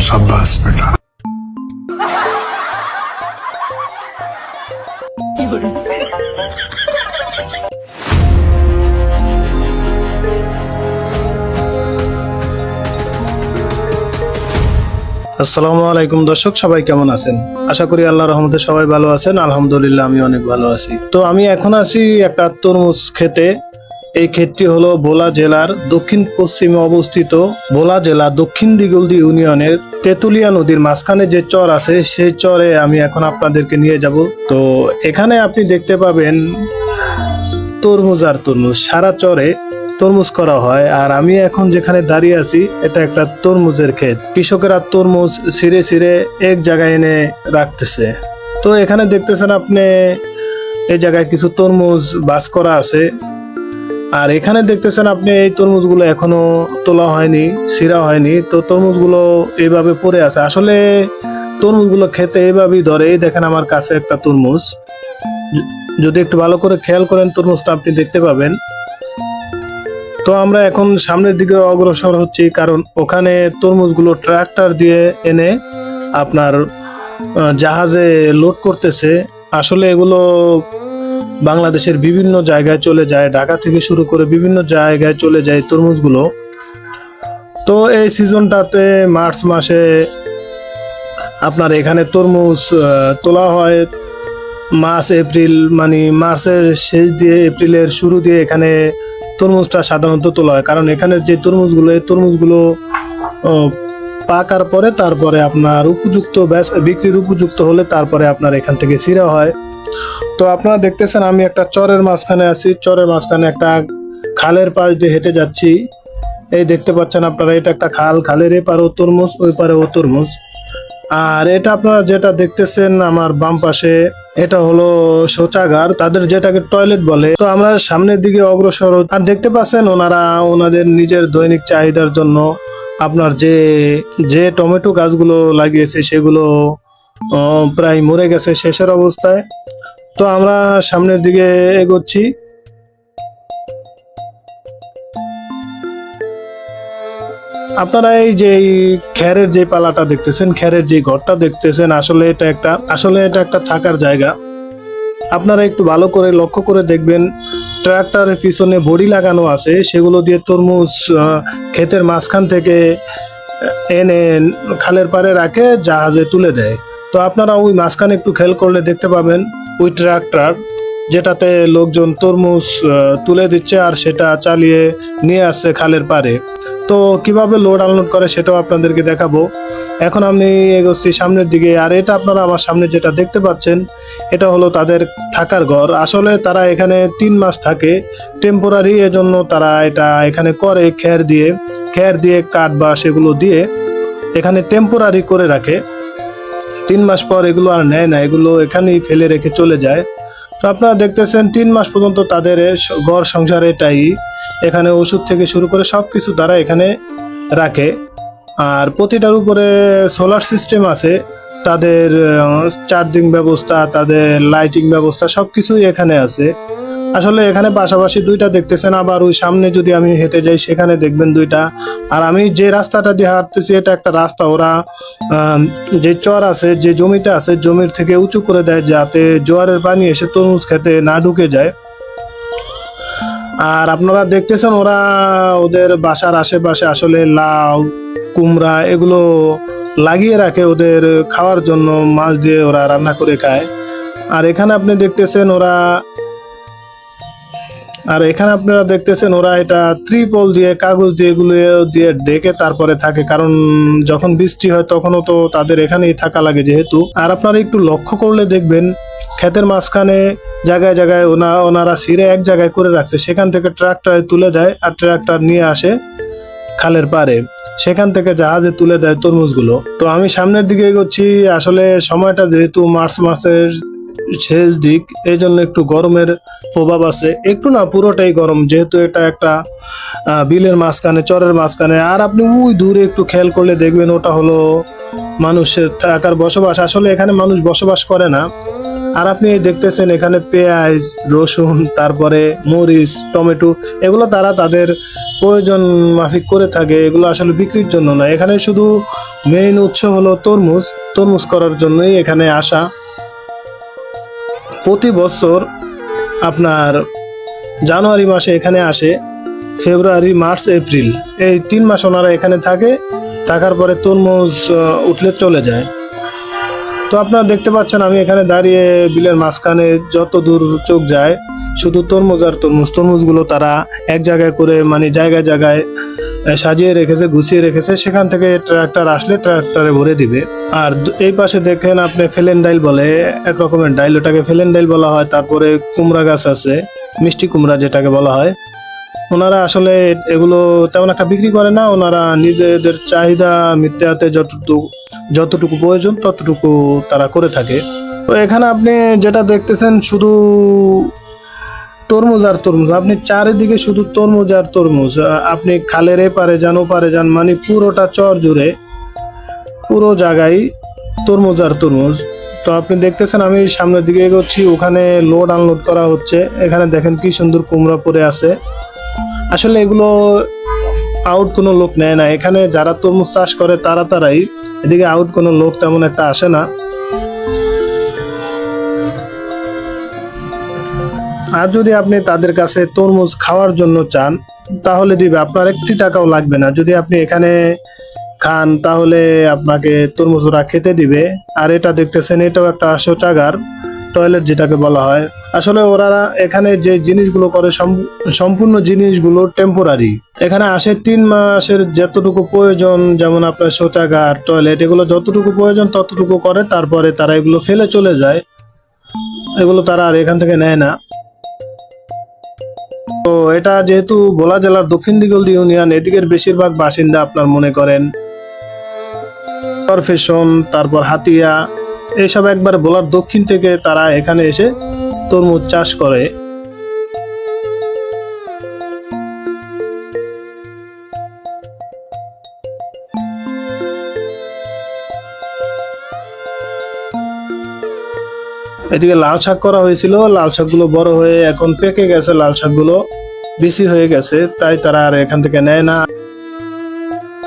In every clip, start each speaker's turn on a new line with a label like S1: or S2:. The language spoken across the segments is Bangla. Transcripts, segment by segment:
S1: शाबाश बेटा
S2: আসসালামু আলাইকুম দর্শক, সবাই কেমন আছেন? আশা করি আল্লাহ রহমতে সবাই ভালো আছেন। আলহামদুলিল্লাহ আমি অনেক ভালো আছি। তো আমি এখন আছি একটা তরমুজ খেতে। এই ক্ষেতটি হলো ভোলা জেলার দক্ষিণ পশ্চিমে অবস্থিত ভোলা জেলা দক্ষিণ দিগলদি ইউনিয়নের তেতুলিয়া নদীর মাঝখানে যে চর আছে, সেই চরে আমি এখন আপনাদেরকে নিয়ে যাব। তো এখানে আপনি দেখতে পাবেন তরমুজ আর তরমুজ। সারা চরে তরমুজ করা হয়। আর আমি এখন যেখানে দাঁড়িয়ে আছি, এটা একটা তরমুজের ক্ষেত। কৃষকেরা তরমুজ ছিঁড়ে ছিঁড়ে এক জায়গায় এনে রাখতেছে। তো এখানে দেখতেছেন আপনি, এই জায়গায় কিছু তরমুজ বাস করা আছে। আর এখানে দেখতেছেন আপনি, এই তরমুজগুলো এখনও তোলা হয়নি, ছিঁড়া হয়নি। তো তরমুজগুলো এইভাবে পড়ে আছে। আসলে তরমুজগুলো খেতে এইভাবেই ধরে। এই দেখেন আমার কাছে একটা তরমুজ। যদি একটু ভালো করে খেয়াল করেন, তরমুজটা আপনি দেখতে পাবেন। তো আমরা এখন সামনের দিকে অগ্রসর হচ্ছি, কারণ ওখানে তরমুজগুলো ট্রাক্টর দিয়ে এনে আপনার জাহাজে লোড করতেছে। আসলে এগুলো বাংলাদেশের বিভিন্ন জায়গায় চলে যায়, ঢাকা থেকে শুরু করে বিভিন্ন জায়গায় চলে যায় তরমুজগুলো। তো এই সিজনটাতে মার্চ মাসে আপনার এখানে তরমুজ তোলা হয়। মার্চ, এপ্রিল মানে মার্চের শেষ দিয়ে, এপ্রিলের শুরু দিয়ে এখানে তরমুজটা সাধারণত তোলা হয়। কারণ এখানের যে তরমুজগুলো, এই তরমুজগুলো পাকার পরে তারপরে আপনার উপযুক্ত বিক্রির উপযুক্ত হলে তারপরে আপনার এখান থেকে ছিঁড়া হয়। তো আপনারা দেখতেছেন আমি একটা চরের মাঝখানে আছি। চরের মাঝখানে একটা খালের পাশ দিয়ে হেঁটে যাচ্ছি। এই দেখতে পাচ্ছেন আপনারা, এটা একটা খাল। খালের এপারেও তরমুজ ওই পারে ও তরমুজ। আর এটা আপনারা যেটা দেখতেছেন আমার বাম পাশে, এটা হলো শৌচাগার। তাদের যেটাকে টয়লেট বলে, তো আমরা সামনের দিকে অগ্রসর আর দেখতে পাচ্ছেন ওনারা ওনাদের নিজের দৈনিক চাহিদার জন্য আপনার যে যে টমেটো গাছগুলো লাগিয়েছে, সেগুলো প্রায় মরে গেছে শেষের অবস্থায়। তো আমরা সামনের দিকে এগোচ্ছি। আপনারা এই যে খ্যারের যে পালাটা দেখতেছেন খ্যারের যে ঘরটা দেখতেছেন, আসলে এটা একটা, আসলে এটা একটা থাকার জায়গা। আপনারা একটু ভালো করে লক্ষ্য করে দেখবেন, ট্রাক্টরের পিছনে বড়ি লাগানো আছে, সেগুলো দিয়ে তরমুজ ক্ষেতের মাঝখান থেকে এনে খালের পাড়ে রাখে, জাহাজে তুলে দেয়। তো আপনারা ওই মাঝখানে একটু খেয়াল করলে দেখতে পাবেন, ওই ট্রাক্টর যেটাতে লোকজন তরমুজ তুলে দিচ্ছে আর সেটা চালিয়ে নিয়ে আসছে খালের পাড়ে। তো কীভাবে লোড আনলোড করে সেটাও আপনাদেরকে দেখাবো। এখন আমি এগোচ্ছি সামনের দিকে, আর এটা আপনারা আমার সামনে যেটা দেখতে পাচ্ছেন, এটা হলো তাদের থাকার ঘর। আসলে তারা এখানে তিন মাস থাকে টেম্পোরারি এজন্য তারা এটা এখানে করে খের দিয়ে খের দিয়ে কাঠ বা সেগুলো দিয়ে এখানে টেম্পোরারি করে রাখে। তিন মাস পর এগুলো আর নেয় না, এগুলো এখানেই ফেলে রেখে চলে যায়। তো আপনারা দেখতেছেন তিন মাস পর্যন্ত তাদের ঘর সংসার এটাই এখানে ওষুধ থেকে শুরু করে সব কিছু তারা এখানে রাখে। আর প্রতিটার উপরে সোলার সিস্টেম আছে। তাদের চার্জিং ব্যবস্থা, তাদের লাইটিং ব্যবস্থা সব কিছুই এখানে আছে। আসলে এখানে পাশাপাশি দুইটা দেখতেছেন, আবার ওই সামনে যদি আমি হেঁটে যাই সেখানে দেখবেন দুইটা। আর আমি যে রাস্তাটা দিয়ে হাঁটতেছি, এটা একটা রাস্তা। ওরা যে চর আছে, যে জমিতে আছে, জমির থেকে উঁচু করে দেয় যাতে জোয়ারের পানি এসে তরমুজ খেতে না ঢুকে যায়। আর আপনারা দেখতেছেন ওরা, ওদের বাসার আশেপাশে আসলে লাউ, কুমড়া এগুলো লাগিয়ে রাখে ওদের খাওয়ার জন্য, মাছ দিয়ে ওরা রান্না করে খায়। আর এখানে আপনি দেখতেছেন ওরা আর এখানে আপনারা দেখতেছেন ওরা এটা ত্রিপল দিয়ে, কাগজ দিয়ে এগুলো দিয়ে ডেকে তারপরে থাকে। কারণ যখন বৃষ্টি হয় তখনও তো তাদের এখানেই থাকা লাগে যেহেতু। আর আপনারা একটু লক্ষ্য করলে দেখবেন, ক্ষেতের মাঝখানে জায়গায় জায়গায় ওনা, ওনারা সিরে এক জায়গায় করে রাখছে। সেখান থেকে ট্রাক্টরে তুলে দেয় আর ট্রাক্টর নিয়ে আসে খালের পারে সেখান থেকে জাহাজে তুলে দেয় তরমুজগুলো। তো আমি সামনের দিকে এগোচ্ছি। আসলে সময়টা যেহেতু মার্চ মাসের শেষ দিক এই জন্য একটু গরমের প্রভাব আছে। একটু না, পুরোটাই গরম, যেহেতু এটা একটা বিলের মাঝখানে, চরের মাঝখানে। আর আপনি ওই দূরে একটু খেয়াল করলে দেখবেন ওটা হলো মানুষের থাকার বসবাস। আসলে এখানে মানুষ বসবাস করে না। আর আপনি দেখতেছেন এখানে পেঁয়াজ, রসুন, তারপরে মরিচ, টমেটো, এগুলো তারা তাদের প্রয়োজন মাফিক করে থাকে। এগুলো আসলে বিক্রির জন্য না। এখানে শুধু মেইন উৎস হলো তরমুজ। তরমুজ করার জন্যই এখানে আসা। প্রতি বছর আপনার জানুয়ারি মাসে এখানে আসে, ফেব্রুয়ারি, মার্চ, এপ্রিল। এই তিন মাস ওনারা এখানে থাকে, থাকার পরে তরমুজ উঠলে চলে যায়। তো আপনারা দেখতে পাচ্ছেন, আমি এখানে দাঁড়িয়ে বিলের মাঝখানে যত দূর চোখ যায়, শুধু তরমুজ আর তরমুজ। তরমুজগুলো তারা এক জায়গায় করে মানে জায়গায় জায়গায় সাজিয়ে রেখেছে, গুছিয়ে রেখেছে, সেখান থেকে ট্রাক্টর আসলে ট্রাক্টরে ভরে দিবে। আর এই পাশে দেখেন আপনি ফেলেন ডাইল বলে, এক রকমের ডাইল ওটাকে ফেলেন ডাইল বলা হয়, তারপরে কুমড়া গাছ আছে, মিষ্টি কুমড়া যেটাকে বলা হয়। ওনারা আসলে এগুলো তেমন একটা বিক্রি করে না, ওনারা নিজেদের চাহিদা মিটাতে যতটুকু যতটুকু প্রয়োজন, ততটুকু তারা করে থাকে। তো এখানে আপনি যেটা দেখতেছেন, শুধু তরমুজ আর তরমুজ। আপনি চারিদিকে শুধু তরমুজ আর তরমুজ। আপনি খালের এপারে যান, ওপারে যান মানে পুরোটা চর জুড়ে, পুরো জায়গায় তরমুজ আর তরমুজ। তো আপনি দেখতেছেন, আমি সামনের দিকে এগোচ্ছি, ওখানে লোড আনলোড করা হচ্ছে। এখানে দেখেন কি সুন্দর কুমড়া পরে আছে। আসলে এগুলো আউট কোনো লোক নেয় না। এখানে যারা তরমুজ চাষ করে, তারা তারাই। এদিকে আউট কোনো লোক তেমন একটা আসে না। আর যদি আপনি তাদের কাছে তরমুজ খাওয়ার জন্য চান, তাহলে দিবে। আপনার একটি টাকাও লাগবে না। যদি আপনি এখানে খান, তাহলে আপনাকে তরমুজ ওরা খেতে দিবে। আর এটা দেখতেছেন, এটাও একটা শৌচাগার টয়লেট যেটাকে বলা হয়। আসলে ওরা এখানে যে জিনিসগুলো করে, সম- সম্পূর্ণ জিনিসগুলো টেম্পোরারি এখানে আসে তিন মাসের যতটুকু প্রয়োজন, যেমন আপনার শৌচাগার, টয়লেট, এগুলো যতটুকু প্রয়োজন ততটুকু করে, তারপরে তারা এগুলো ফেলে চলে যায়। এগুলো তারা আর এখান থেকে নেয় না। তো এটা যেহেতু ভোলা জেলার দক্ষিণ দিগল ইউনিয়ন, এদিকের বেশিরভাগ বাসিন্দা আপনার মনে করেন প্রফেশন তারপর হাতিয়া এইসব একবার ভোলার দক্ষিণ থেকে তারা এখানে এসে তরমুজ চাষ করে। এদিকে লাল শাক করা হয়েছিল। লাল শাকগুলো বড় হয়ে এখন পেকে গেছে। লাল শাকগুলো বেশি হয়ে গেছে, তাই তারা আর এখান থেকে নেয় না।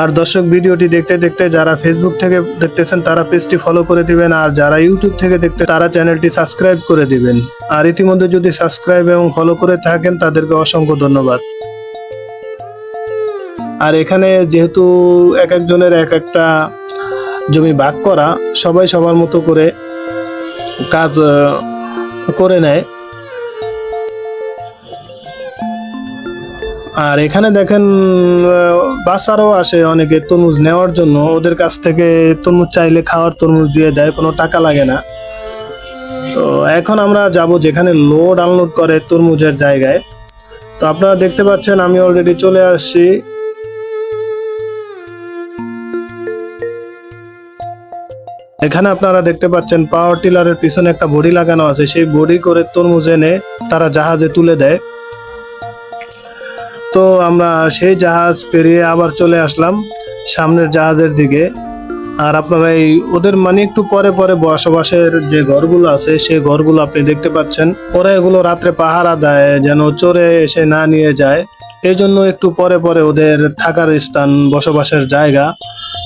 S2: আর দর্শক, ভিডিওটি দেখতে দেখতে যারা ফেসবুক থেকে দেখতেছেন, তারা পেজটি ফলো করে দিবেন। আর যারা ইউটিউব থেকে দেখতে, তারা চ্যানেলটি সাবস্ক্রাইব করে দিবেন। আর ইতিমধ্যে যদি সাবস্ক্রাইব এবং ফলো করে থাকেন, তাদেরকে অসংখ্য ধন্যবাদ। আর এখানে যেহেতু এক একজনের এক একটা জমি ভাগ করা, সবাই সবার মতো করে কাজ করে নেয়। আর এখানে দেখেন বাচ্চারাও আসে অনেকে তরমুজ নেওয়ার জন্য। ওদের কাছ থেকে তরমুজ চাইলে খাওয়ার তরমুজ দিয়ে দেয়, কোনো টাকা লাগে না। তো এখন আমরা যাব যেখানে লোড আনলোড করে তরমুজের জায়গায়। তো আপনারা দেখতে পাচ্ছেন, আমি অলরেডি চলে আসছি। এখানে আপনারা দেখতে পাচ্ছেন পাওয়ার টিলারের পিছনে একটা বডি লাগানো আছে। সেই বডি করে তরমুজ এনে তারা জাহাজে তুলে দেয়। তো আমরা সেই জাহাজ পেরিয়ে আবার চলে আসলাম সামনের জাহাজের দিকে। আর আপনারা এই ওদের মানে একটু পরে পরে বসবাসের যে ঘরগুলো আছে, সেই ঘরগুলো আপনি দেখতে পাচ্ছেন। ওরা এগুলো রাত্রে পাহারা দেয়, যেন চোরে এসে না নিয়ে যায়। এই জন্য একটু পরে পরে ওদের থাকার স্থান, বসবাসের জায়গা।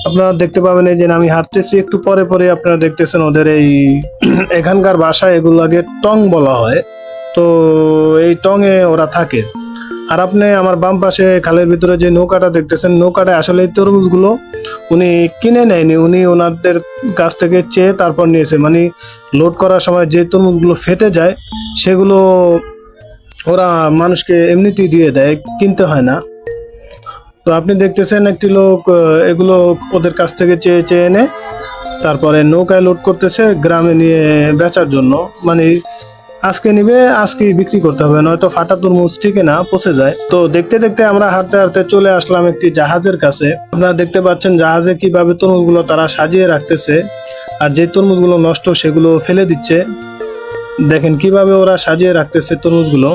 S2: আপনারা দেখতে পাবেন এই যে আমি হাঁটতেছি, একটু পরে পরে আপনারা দেখতেছেন ওদের এই এখানকার বাসা এগুলাকে টং বলা হয়। তো এই টঙে ওরা থাকে। আর আপনি আমার বাম পাশে খালের ভিতরে যে নৌকাটা দেখতেছেন, নৌকাটা আসলে তরমুজগুলো উনি কিনে নেয়নি। উনি ওনাদের কাছ থেকে চেয়ে তারপর নিয়েছে। মানে লোড করার সময় যে তরমুজগুলো ফেটে যায়, সেগুলো ওরা মানুষকে এমনিতেই দিয়ে দেয়, কিনতে হয় না। তো আপনি দেখতেছেন একটি লোক এগুলো ওদের কাছ থেকে চেয়ে চেয়ে এনে তারপরে নৌকায় লোড করতেছে গ্রামে নিয়ে বেচার জন্য। মানে আজকে নিবে, আজকেই বিক্রি করতে হবে, নয়তো ফাটা তরমুজ টিকে না, পচে যায়। তো দেখতে দেখতে আমরা হাঁটতে হাঁটতে চলে আসলাম একটি জাহাজের কাছে। আপনারা দেখতে পাচ্ছেন জাহাজে কীভাবে তরমুজগুলো তারা সাজিয়ে রাখতেছে, আর যে তরমুজগুলো নষ্ট সেগুলো ফেলে দিচ্ছে। দেখেন কীভাবে ওরা সাজিয়ে রাখতেছে তরমুজগুলো।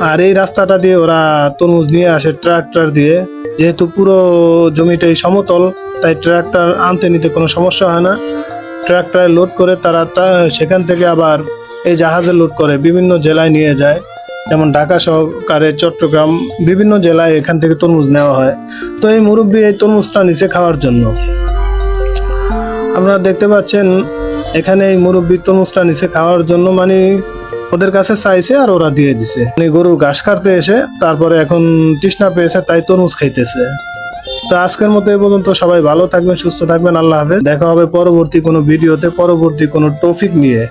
S2: আর এই রাস্তাটা দিয়ে ওরা তরমুজ নিয়ে আসে ট্রাক্টর দিয়ে। যেহেতু পুরো জমিটাই সমতল, তাই ট্রাক্টর আনতে নিতে কোনো সমস্যা হয় না। ট্রাক্টরে লোড করে তারা তা- সেখান থেকে আবার এই জাহাজে লোড করে বিভিন্ন জেলায় নিয়ে যায়। যেমন ঢাকা সহকারে চট্টগ্রাম, বিভিন্ন জেলায় এখান থেকে তরমুজ নেওয়া হয়। তো এই মুরব্বী এই তরমুজটা নিচে খাওয়ার জন্য। আপনারা দেখতে পাচ্ছেন, এখানে এই মুরব্বী তরমুজটা নিচে খাওয়ার জন্য মানে ওদের কাছে চাইছে আর ওরা দিয়ে দিছে। গরুর ঘাস কাটতে এসে তারপরে এখন তৃষ্ণা পেয়েছে, তাই তরমুজ খাইতেছে। তো আজকের মতো এই পর্যন্ত সবাই ভালো থাকবেন, সুস্থ থাকবেন, আল্লাহ হাফেজ। দেখা হবে পরবর্তী কোনো ভিডিওতে, পরবর্তী কোনো টপিক নিয়ে।